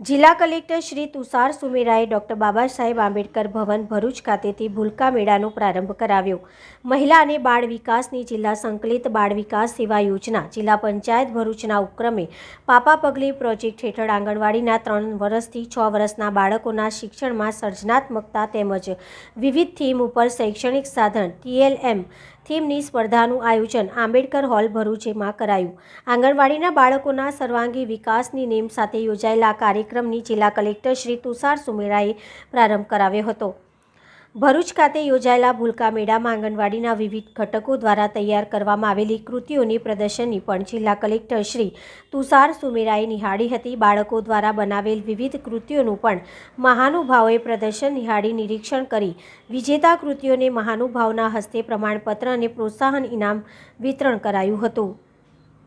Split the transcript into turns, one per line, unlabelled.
જિલ્લા કલેક્ટર શ્રી તુષાર સુમેરાએ ડોક્ટર બાબા સાહેબ આંબેડકર ભવન ભરૂચ ખાતેથી ભૂલકા મેળાનો પ્રારંભ કરાવ્યો. મહિલા અને બાળ વિકાસની જિલ્લા સંકલિત બાળ વિકાસ સેવા યોજના જિલ્લા પંચાયત ભરૂચના ઉપક્રમે પાપા પગલી પ્રોજેક્ટ હેઠળ આંગણવાડીના ત્રણ વર્ષથી છ વર્ષના બાળકોના શિક્ષણમાં સર્જનાત્મકતા તેમજ વિવિધ થીમ ઉપર શૈક્ષણિક સાધન ટીએલએમ થીમની સ્પર્ધાનું આયોજન આંબેડકર હોલ ભરૂચેમાં કરાયું. આંગણવાડીના બાળકોના સર્વાંગી વિકાસની નેમ સાથે યોજાયેલા કાર્યક્રમની જિલ્લા કલેક્ટર શ્રી તુષાર સુમેરાએ પ્રારંભ કરાવ્યો હતો. ભરૂચ ખાતે યોજાયેલા ભૂલકા મેળામાં આંગણવાડીના વિવિધ ઘટકો દ્વારા તૈયાર કરવામાં આવેલી કૃતિઓની પ્રદર્શનની પણ જિલ્લા કલેક્ટર શ્રી તુષાર સુમેરાએ નિહાળી હતી. બાળકો દ્વારા બનાવેલ વિવિધ કૃતિઓનું પણ મહાનુભાવોએ પ્રદર્શન નિહાળી નિરીક્ષણ કરી. વિજેતા કૃતિઓને મહાનુભાવના હસ્તે પ્રમાણપત્ર અને પ્રોત્સાહન ઇનામ વિતરણ કરાયું હતું.